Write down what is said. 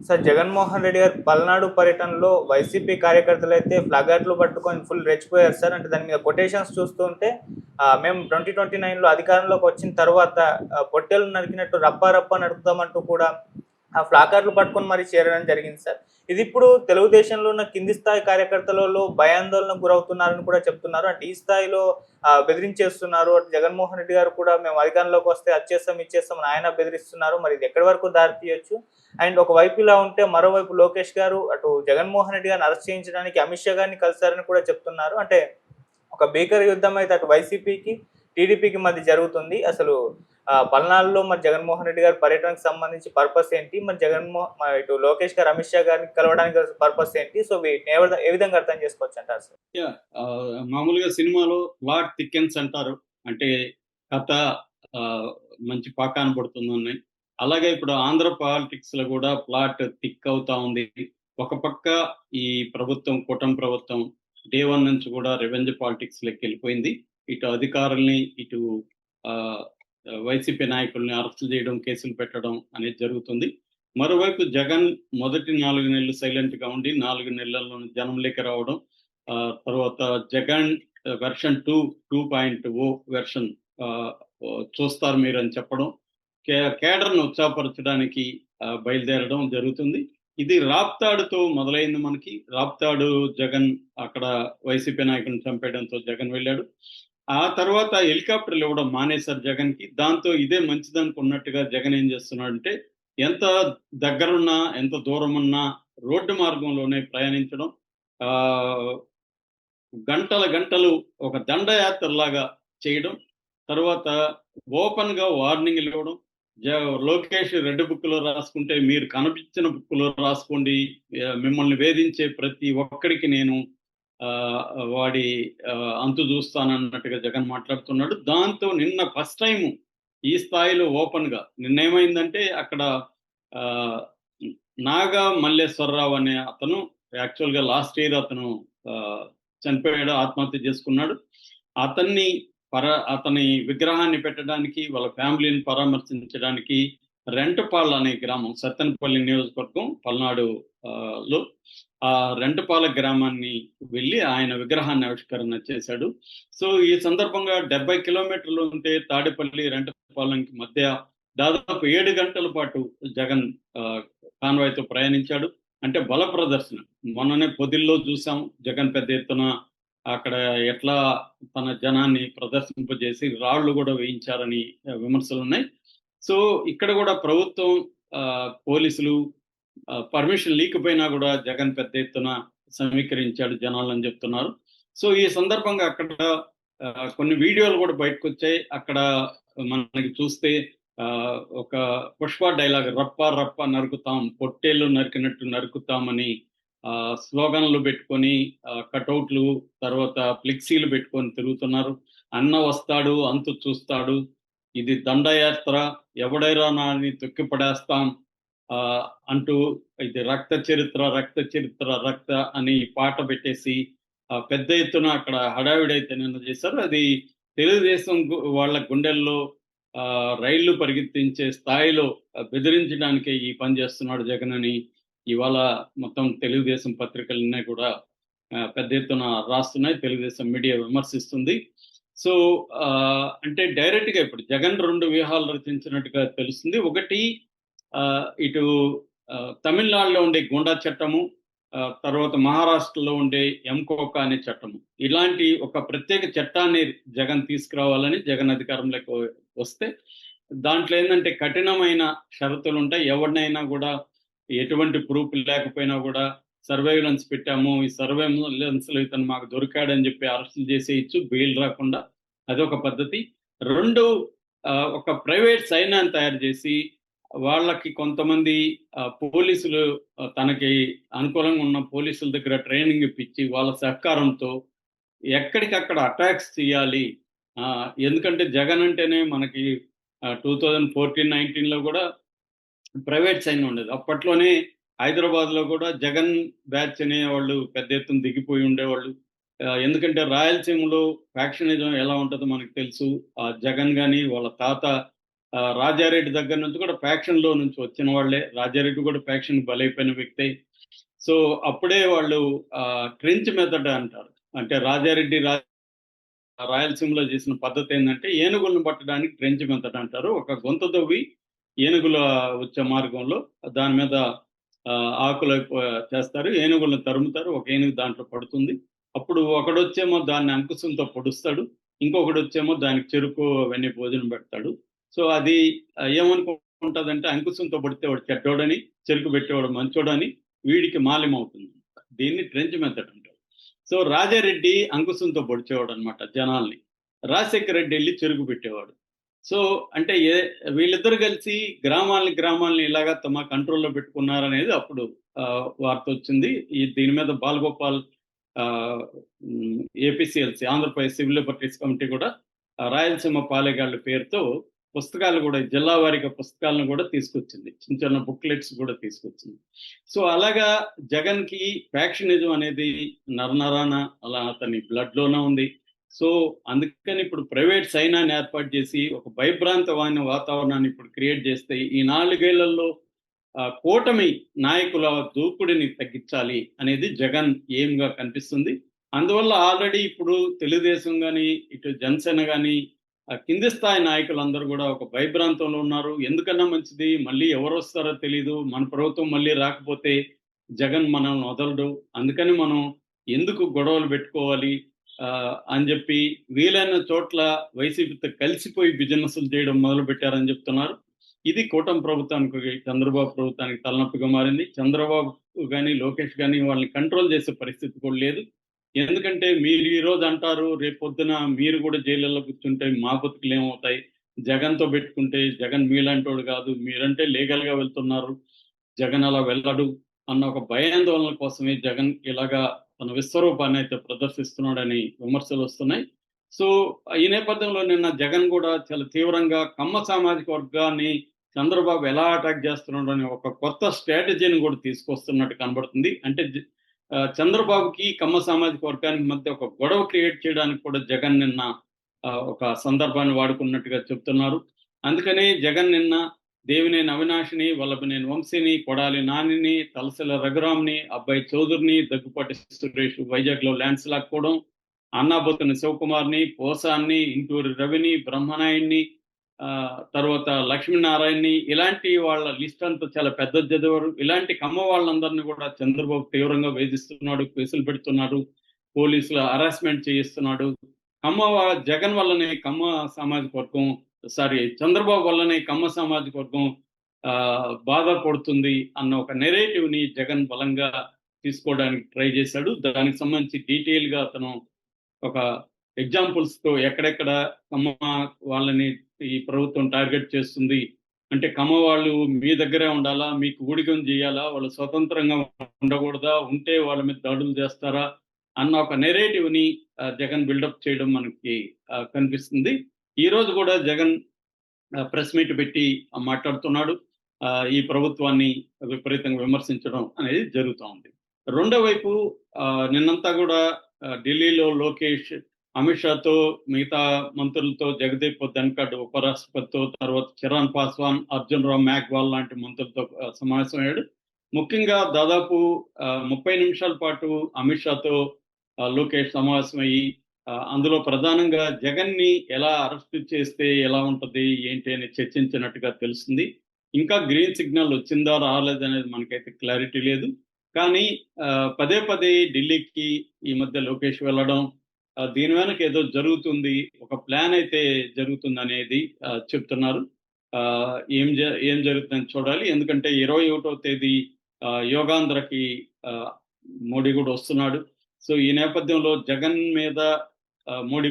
Sir Jaganmohan Reddy గారు పల్నాడు పర్యటనలో YCP కార్యకర్తలు అయితే ఫ్లగర్లు పట్టుకొని ఫుల్ రెచ్చిపోయారు సార్. అంటే దాని మీద కొటేషన్స్ చూస్తుంటే మేము ట్వంటీ ట్వంటీ నైన్లో అధికారంలోకి వచ్చిన తర్వాత పొట్టెలు నరికినట్టు రప్ప రప్ప నడుపుతామంటూ కూడా ఆ ఫ్లాకర్లు పట్టుకొని మరి చేరడం జరిగింది సార్. ఇది ఇప్పుడు తెలుగుదేశంలో ఉన్న కింది స్థాయి కార్యకర్తలలో భయాందోళనకు గురవుతున్నారని కూడా చెప్తున్నారు. అంటే ఈ స్థాయిలో బెదిరించేస్తున్నారు. అటు జగన్మోహన్ రెడ్డి గారు కూడా మేము అధికారంలోకి వస్తే అచ్చేస్తాం ఇచ్చేస్తాం అని ఆయన బెదిరిస్తున్నారు. మరి ఇది ఎక్కడి వరకు దారి తీయొచ్చు? అండ్ ఒకవైపు ఇలా ఉంటే మరోవైపు లోకేష్ గారు అటు జగన్మోహన్ రెడ్డి గారిని అరెస్ట్ చేయించడానికి అమిత్ షా గారిని కలిశారని కూడా చెప్తున్నారు. అంటే ఒక భీకర యుద్ధం అయితే అటు వైసీపీకి టీడీపీకి మధ్య జరుగుతుంది. అసలు పల్నాడులో మరి జగన్మోహన్ రెడ్డి గారి పర్యటనకు సంబంధించి పర్పస్ ఏంటి? మరి జగన్మోహన్ ఇటు లోకేష్ గారు అమిత్ షా గారిని కలవడానికి పర్పస్ ఏంటి? సో వీటిని ఏ విధంగా అర్థం చేసుకోవచ్చు అంటారు సార్? ఆ, మామూలుగా సినిమాలో ప్లాట్ థిక్కెన్స్ అంటారు. అంటే కథ మంచి పాకాన పడుతుందని అలాగే ఇప్పుడు ఆంధ్ర పాలిటిక్స్లో కూడా ప్లాట్ థిక్ అవుతా ఉంది. ఒక పక్క ఈ ప్రభుత్వం కూటమి ప్రభుత్వం డే వన్ నుంచి కూడా రెవెన్యూ పాలిటిక్స్ లెక్క వెళ్ళిపోయింది. ఇటు అధికారుల్ని ఇటు ఆ, వైసీపీ నాయకుల్ని అరెస్ట్ చేయడం కేసులు పెట్టడం అనేది జరుగుతుంది. మరోవైపు జగన్ మొదటి నాలుగు నెలలు సైలెంట్గా ఉండి నాలుగు నెలల్లో జనం లేక రావడం ఆ, తర్వాత Jagan version two two point o version చూస్తారు మీరు అని చెప్పడం కే- కేడర్ను ఉత్సాహపరచడానికి బయలుదేరడం జరుగుతుంది. ఇది రాప్తాడుతో మొదలైంది మనకి. రాప్తాడు జగన్ అక్కడ వైసీపీ నాయకుని చంపేయడంతో జగన్ వెళ్ళాడు. ఆ తర్వాత హెలికాప్టర్లు ఇవ్వడం మానేశారు జగన్కి దాంతో ఇదే మంచిదనుకున్నట్టుగా జగన్ ఏం చేస్తున్నాడంటే ఎంత దగ్గరున్నా ఎంత దూరం ఉన్నా రోడ్డు మార్గంలోనే ప్రయాణించడం ఆ గంటల గంటలు ఒక దండయాత్రలాగా చేయడం తర్వాత ఓపెన్గా వార్నింగ్లు ఇవ్వడం లోకేష్ రెడ్ బుక్లో రాసుకుంటే మీరు కనిపించిన బుక్లో రాసుకోండి మిమ్మల్ని వేధించే ప్రతి ఒక్కడికి నేను వాడి అంతు చూస్తానన్నట్టుగా జగన్ మాట్లాడుతున్నాడు. దాంతో నిన్న ఫస్ట్ టైం ఈ స్థాయిలో ఓపెన్గా నిన్న ఏమైందంటే అక్కడ ఆ, నాగా మల్లేశ్వరరావు అనే అతను యాక్చువల్గా లాస్ట్ ఇయర్ అతను ఆ, చనిపోయాడు ఆత్మహత్య చేసుకున్నాడు. అతన్ని పర అతని విగ్రహాన్ని పెట్టడానికి వాళ్ళ ఫ్యామిలీని పరామర్శించడానికి రెంటపాల్ అనే గ్రామం సత్తెనపల్లి నియోజకవర్గం పల్నాడు లో ఆ రెంటపాల గ్రామాన్ని వెళ్ళి ఆయన విగ్రహాన్ని ఆవిష్కరణ చేశాడు. సో ఈ సందర్భంగా డెబ్బై కిలోమీటర్లు ఉంటే తాడేపల్లి రెంటపాలెంకి మధ్య దాదాపు ఏడు గంటల పాటు జగన్ కాన్వాయ్తో ప్రయాణించాడు. అంటే బల ప్రదర్శన. మొన్ననే పొదిల్లో చూసాం జగన్ పెద్ద ఎత్తున అక్కడ ఎట్లా తన జనాన్ని ప్రదర్శింపజేసి రాళ్ళు కూడా వేయించారని విమర్శలు ఉన్నాయి సో ఇక్కడ కూడా ప్రభుత్వం ఆ, పోలీసులు పర్మిషన్ లేకపోయినా కూడా జగన్ పెద్ద ఎత్తున సమీకరించాడు జనాలని చెప్తున్నారు. సో ఈ సందర్భంగా అక్కడ కొన్ని వీడియోలు కూడా బయటకు వచ్చాయి అక్కడ మనకి చూస్తే ఆ, ఒక పుష్ప డైలాగ్ రప్ప రప్ప నరుకుతాం పొట్టేళ్ళు నరికినట్టు నరుకుతామని ఆ, స్లోగన్లు పెట్టుకొని కటౌట్లు తర్వాత ఫ్లెక్సీలు పెట్టుకొని తిరుగుతున్నారు. అన్న వస్తాడు అంతు చూస్తాడు. ఇది దండయాత్ర ఎవడైరా నాని తొక్కిపడేస్తాం అంటూ ఇది రక్త చరిత్ర రక్త చరిత్ర రక్త అని పాట పెట్టేసి పెద్ద ఎత్తున అక్కడ హడావిడైతే నిన్న చేశారు. అది తెలుగుదేశం వాళ్ళ గుండెల్లో ఆ, రైళ్ళు పరిగెత్తించే స్థాయిలో బెదిరించడానికే ఈ పని చేస్తున్నాడు జగన్ అని ఇవాళ మొత్తం తెలుగుదేశం పత్రికలన్నీ కూడా పెద్ద ఎత్తున రాస్తున్నాయి. తెలుగుదేశం మీడియా విమర్శిస్తుంది. సో అంటే డైరెక్ట్గా ఇప్పుడు జగన్ రెండు వ్యూహాలు రచించినట్టుగా తెలుస్తుంది. ఒకటి ఇటు తమిళనాడులో ఉండే గుండా చట్టము తర్వాత మహారాష్ట్రలో ఉండే ఎంకోకా అనే చట్టము. ఇలాంటి ఒక ప్రత్యేక చట్టాన్ని జగన్ తీసుకురావాలని జగన్ అధికారంలోకి వస్తే దాంట్లో ఏంటంటే కఠినమైన షరతులు ఉంటాయి. ఎవరినైనా కూడా ఎటువంటి ప్రూఫ్ లేకపోయినా కూడా సర్వేలెన్స్ పెట్టాము ఈ సర్వేలెన్స్లో ఇతను మాకు దొరికాడని చెప్పి అరెస్ట్ చేసేయచ్చు బెయిల్ రాకుండా. అదొక పద్ధతి. రెండు ఆ, ఒక ప్రైవేట్ సైన్యాన్ని తయారు చేసి వాళ్ళకి కొంతమంది ఆ, పోలీసులు తనకి అనుకూలంగా ఉన్న పోలీసుల దగ్గర ట్రైనింగ్ ఇప్పించి వాళ్ళ సహకారంతో ఎక్కడికక్కడ అటాక్స్ చేయాలి ఆ, ఎందుకంటే జగన్ అంటేనే మనకి టూ థౌజండ్ ఫోర్టీన్ నైన్టీన్లో కూడా ప్రైవేట్ సైన్ ఉండేది. అప్పట్లోనే హైదరాబాద్లో కూడా జగన్ బ్యాచ్ అనే వాళ్ళు పెద్ద ఎత్తున దిగిపోయి ఉండేవాళ్ళు. ఎందుకంటే రాయలసీమలో ఫ్యాక్షనిజం ఎలా ఉంటుందో మనకు తెలుసు. ఆ జగన్ కానీ వాళ్ళ తాత రాజారెడ్డి దగ్గర నుంచి కూడా ఫ్యాక్షన్లో నుంచి వచ్చిన వాళ్ళే. రాజారెడ్డి కూడా ఫ్యాక్షన్ బలైపోయిన వ్యక్తి. సో అప్పుడే వాళ్ళు ట్రెంచ్ మెథడ్ అంటారు. అంటే రాజారెడ్డి రా రాయలసీమలో చేసిన పద్ధతి ఏంటంటే ఏనుగులను పట్టడానికి ట్రెంచ్ మెథడ్ అంటారు. ఒక గొంత తవ్వి ఏనుగుల వచ్చే మార్గంలో దాని మీద ఆ, ఆకులు చేస్తారు. ఏనుగులను తరుముతారు. ఒక ఏనుగు దాంట్లో పడుతుంది. అప్పుడు ఒకడొచ్చేమో దాన్ని అంకుశంతో పొడుస్తాడు. ఇంకొకడు వచ్చేమో దానికి చెరుకు అవన్నీ భోజనం పెడతాడు. సో అది ఏమనుకుంటుందంటే అంకుశంతో పడితే వాడు చెడ్డోడని చెరుకు పెట్టేవాడు మంచోడని వీడికి మాల్యం అవుతుంది దీన్ని ట్రెంచ్ మెథడ్ అంటారు. సో రాజారెడ్డి అంకుశంతో పొడిచేవాడు అనమాట జనాల్ని. రాజశేఖర రెడ్డి వెళ్ళి చెరుకు పెట్టేవాడు. సో అంటే ఏ వీళ్ళిద్దరు కలిసి గ్రామాలని గ్రామాలని ఇలాగా తమ కంట్రోల్లో పెట్టుకున్నారనేది అప్పుడు వార్త వచ్చింది. ఈ దీని మీద Balagopal APCLC Andhra Pradesh civil liberties committee కూడా రాయలసీమ పాలెగాళ్ళ పేరుతో పుస్తకాలు కూడా జిల్లా వారిగా పుస్తకాలను కూడా తీసుకొచ్చింది. చిన్న చిన్న బుక్లెట్స్ కూడా తీసుకొచ్చింది. సో అలాగా జగన్కి ఫ్యాక్షనిజం అనేది నరనరాన అలా అతని బ్లడ్లోనే ఉంది. సో అందుకని ఇప్పుడు ప్రైవేట్ సైన్యాన్ని ఏర్పాటు చేసి ఒక భయభ్రాంతమైన వాతావరణాన్ని ఇప్పుడు క్రియేట్ చేస్తే ఈ నాలుగేళ్ళలో కూటమి నాయకుల దూకుడిని తగ్గించాలి అనేది జగన్ aim కనిపిస్తుంది. అందువల్ల ఆల్రెడీ ఇప్పుడు తెలుగుదేశం కానీ ఇటు జనసేన కానీ ఆ కింది స్థాయి నాయకులందరూ కూడా ఒక భయభ్రాంతంలో ఉన్నారు. ఎందుకన్నా మంచిది? మళ్ళీ ఎవరు వస్తారో తెలియదు మన ప్రభుత్వం మళ్ళీ రాకపోతే జగన్ మనల్ని వదలడు. అందుకని మనం ఎందుకు గొడవలు పెట్టుకోవాలి? ఆ, అని చెప్పి వీలైన చోట్ల వైసీపీతో కలిసిపోయి బిజినెస్లు చేయడం మొదలు పెట్టారని చెప్తున్నారు. ఇది కూటమి ప్రభుత్వానికి చంద్రబాబు ప్రభుత్వానికి తలనొప్పిగా మారింది. చంద్రబాబు కానీ లోకేష్ కానీ వాళ్ళని కంట్రోల్ చేసే పరిస్థితి కూడా లేదు. ఎందుకంటే మీరు ఈ రోజు అంటారు రేపు పొద్దున మీరు కూడా జైలులో కూర్చుంటే మా బతుకులు ఏమవుతాయి? జగన్తో పెట్టుకుంటే జగన్ మీలాంటోడు కాదు. మీరంటే లీగల్గా వెళ్తున్నారు. జగన్ అలా వెళ్ళడు అన్న ఒక భయాందోళన కోసమే జగన్ ఇలాగా తన విశ్వరూపాన్ని అయితే ప్రదర్శిస్తున్నాడని విమర్శలు వస్తున్నాయి. సో ఈ నేపథ్యంలో నిన్న జగన్ కూడా చాలా తీవ్రంగా కమ్మ సామాజిక వర్గాన్ని చంద్రబాబు ఎలా అటాక్ చేస్తున్నాడు అని ఒక కొత్త స్ట్రాటజీని కూడా తీసుకొస్తున్నట్టు కనబడుతుంది. అంటే చంద్రబాబుకి కమ్మ సామాజిక వర్గానికి మధ్య ఒక గొడవ క్రియేట్ చేయడానికి కూడా జగన్ నిన్న ఆ, ఒక సందర్భాన్ని వాడుకున్నట్టుగా చెప్తున్నారు. అందుకనే జగన్ నిన్న దేవినేని అవినాష్ని వల్లభనేని వంశీని కొడాలి నానిని తలసల రఘురామ్ని అబ్బాయి చౌదరిని దగ్గుపాటి సురేష్ వైజాగ్లో ల్యాండ్స్ లాక్కోవడం అన్నాబోతుని శివకుమార్ని పోసాన్ని ఇంటూరి రవిని బ్రహ్మనాయుణ్ణి తర్వాత లక్ష్మీనారాయణని ఇలాంటి వాళ్ళ లిస్ట్ అంతా చాలా పెద్ద చదివారు. ఇలాంటి కమ్మ వాళ్ళందరినీ కూడా చంద్రబాబు తీవ్రంగా వేధిస్తున్నాడు కేసులు పెడుతున్నాడు పోలీసులు హరాస్మెంట్ చేయిస్తున్నాడు. కమ్మ జగన్ వల్లనే కమ్మ సామాజిక వర్గం సారీ చంద్రబాబు వల్లనే కమ్మ సామాజిక వర్గం ఆ, బాధపడుతుంది అన్న ఒక నెరేటివ్ని జగన్ బలంగా తీసుకోవడానికి ట్రై చేశాడు. దానికి సంబంధించి డీటెయిల్గా అతను ఒక ఎగ్జాంపుల్స్తో ఎక్కడెక్కడ కమ్మ వాళ్ళని ఈ ప్రభుత్వం టార్గెట్ చేస్తుంది. అంటే కమ్మ వాళ్ళు మీ దగ్గరే ఉండాలా? మీకు ఊడికం చేయాలా? వాళ్ళు స్వతంత్రంగా ఉండకూడదా? ఉంటే వాళ్ళ మీద దాడులు చేస్తారా? అన్న ఒక నెరేటివ్ని జగన్ బిల్డప్ చేయడం మనకి కనిపిస్తుంది. ఈ రోజు కూడా జగన్ ప్రెస్ మీట్ పెట్టి మాట్లాడుతున్నాడు. ఆ, ఈ ప్రభుత్వాన్ని విపరీతంగా విమర్శించడం అనేది జరుగుతూ ఉంది రెండో వైపు నిన్నంతా కూడా ఢిల్లీలో లోకేష్ అమిత్ షాతో మిగతా మంత్రులతో జగదీప్ ధన్కడ్ ఉపరాష్ట్రపతితో తర్వాత చిరాన్ పాస్వాన్ అర్జున్ రామ్ మ్యాక్వాల్ లాంటి మంత్రులతో సమావేశమయ్యాడు సమావేశం అయ్యాడు. ముఖ్యంగా దాదాపు ముప్పై నిమిషాల పాటు అమిత్ షాతో లోకేష్ సమావేశం అయ్యి అందులో ప్రధానంగా జగన్ని ఎలా అరెస్ట్ చేస్తే ఎలా ఉంటది ఏంటి అని చర్చించినట్టుగా తెలుస్తుంది. ఇంకా గ్రీన్ సిగ్నల్ వచ్చిందా రాలేదు అనేది మనకైతే క్లారిటీ లేదు. కానీ పదే పదే ఢిల్లీకి ఈ మధ్య లోకేష్ వెళ్ళడం దీని వెనక ఏదో జరుగుతుంది ఒక ప్లాన్ అయితే జరుగుతుంది అనేది చెప్తున్నారు. ఆ, ఏం జ ఏం జరుగుతుందని చూడాలి. ఎందుకంటే ఇరవై ఒకటో తేదీ ఆ, యోగాంధ్రకి ఆ, మోడీ కూడా వస్తున్నాడు. సో ఈ నేపథ్యంలో జగన్ మీద మోడీ